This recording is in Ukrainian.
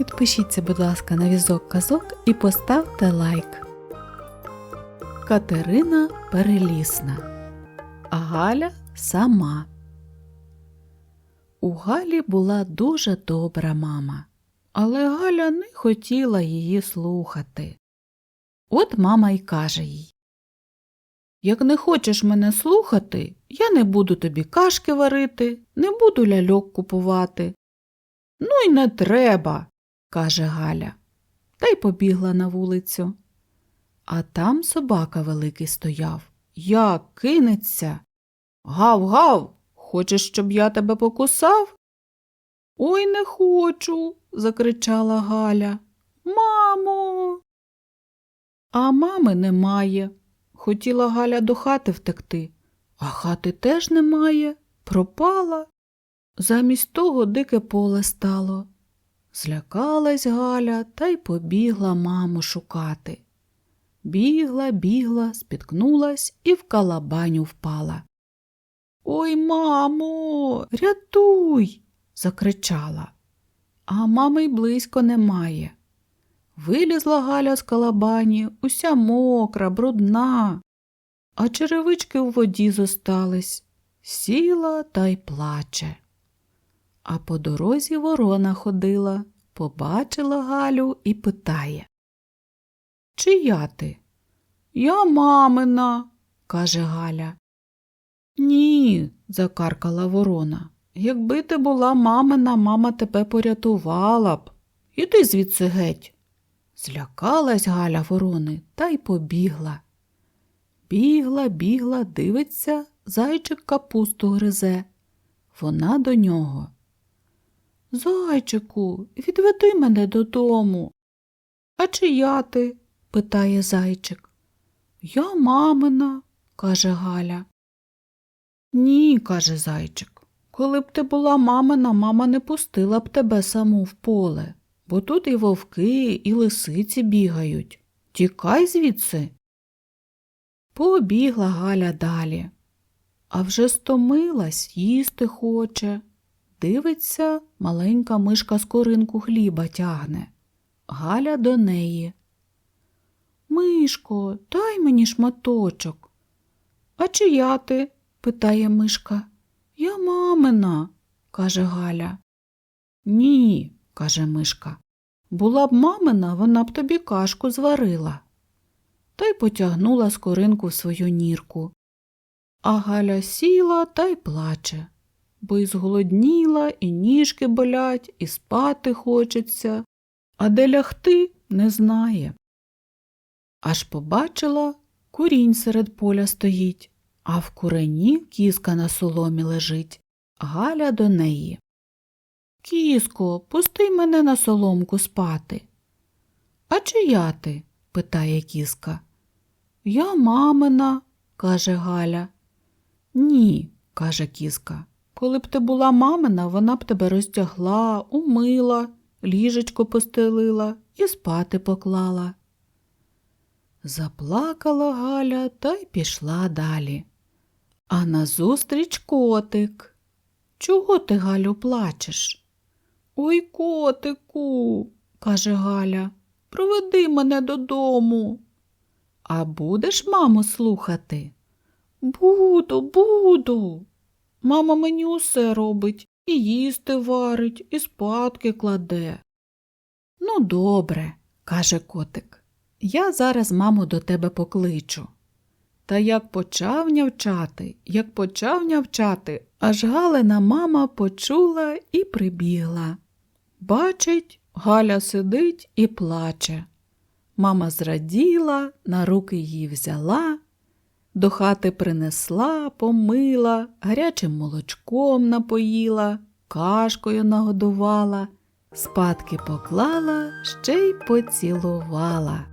Підпишіться, будь ласка, на візок казок і поставте лайк. Катерина Перелісна. А Галя сама. У Галі була дуже добра мама, але Галя не хотіла її слухати. От мама й каже їй Як не хочеш мене слухати, я не буду тобі кашки варити, не буду ляльок купувати. Ну й не треба, каже Галя, та й побігла на вулицю. А там собака великий стояв. Як кинеться. Гав, гав, хочеш, щоб я тебе покусав? Ой, не хочу, закричала Галя. Мамо. А мами немає. Хотіла Галя до хати втекти, а хати теж немає, пропала. Замість того дике поле стало. Злякалась Галя та й побігла маму шукати. Бігла, бігла, спіткнулась і в калабаню впала. Ой, мамо, рятуй. закричала. А мами й близько немає. Вилізла Галя з калабані, уся мокра, брудна, а черевички у воді зостались. Сіла та й плаче. А по дорозі ворона ходила, побачила Галю і питає. Чия ти? Я мамина, каже Галя. Ні, закаркала ворона. Якби ти була мамина, мама тебе порятувала б. Іди звідси геть. Злякалась Галя ворони та й побігла. Бігла, бігла, дивиться, зайчик капусту гризе. Вона до нього. Зайчику, відведи мене додому. А чия ти? питає зайчик. Я мамина, каже Галя. Ні, каже зайчик. Коли б ти була мамина, мама не пустила б тебе саму в поле, бо тут і вовки, і лисиці бігають. Тікай звідси. Побігла Галя далі. А вже стомилась, їсти хоче. Дивиться, маленька мишка скоринку хліба тягне. Галя до неї. Мишко, дай мені шматочок. А чия ти? питає мишка. Я мамина, каже Галя. Ні, каже мишка. Була б мамина, вона б тобі кашку зварила. Та й потягнула скоринку в свою нірку. А Галя сіла та й плаче, бо й зголодніла, і ніжки болять, і спати хочеться, а де лягти не знає. Аж побачила, курінь серед поля стоїть, а в курені кіска на соломі лежить. Галя до неї. Кіско, пусти мене на соломку спати. А чия ти? питає кіска. Я мамина, каже Галя. Ні, каже кіска. Коли б ти була мамина, вона б тебе розтягла, умила, ліжечко постелила і спати поклала. Заплакала Галя та й пішла далі. А назустріч котик. Чого ти, Галю, плачеш? Ой, котику, каже Галя, проведи мене додому. А будеш маму слухати? Буду, буду. Мама мені усе робить, і їсти варить, і спадки кладе. Ну, добре, каже котик. Я зараз маму до тебе покличу. Та як почав нявчати, як почав нявчати, аж Галина мама почула і прибігла. Бачить, Галя сидить і плаче. Мама зраділа, на руки її взяла, до хати принесла, помила, гарячим молочком напоїла, кашкою нагодувала, спадки поклала, ще й поцілувала.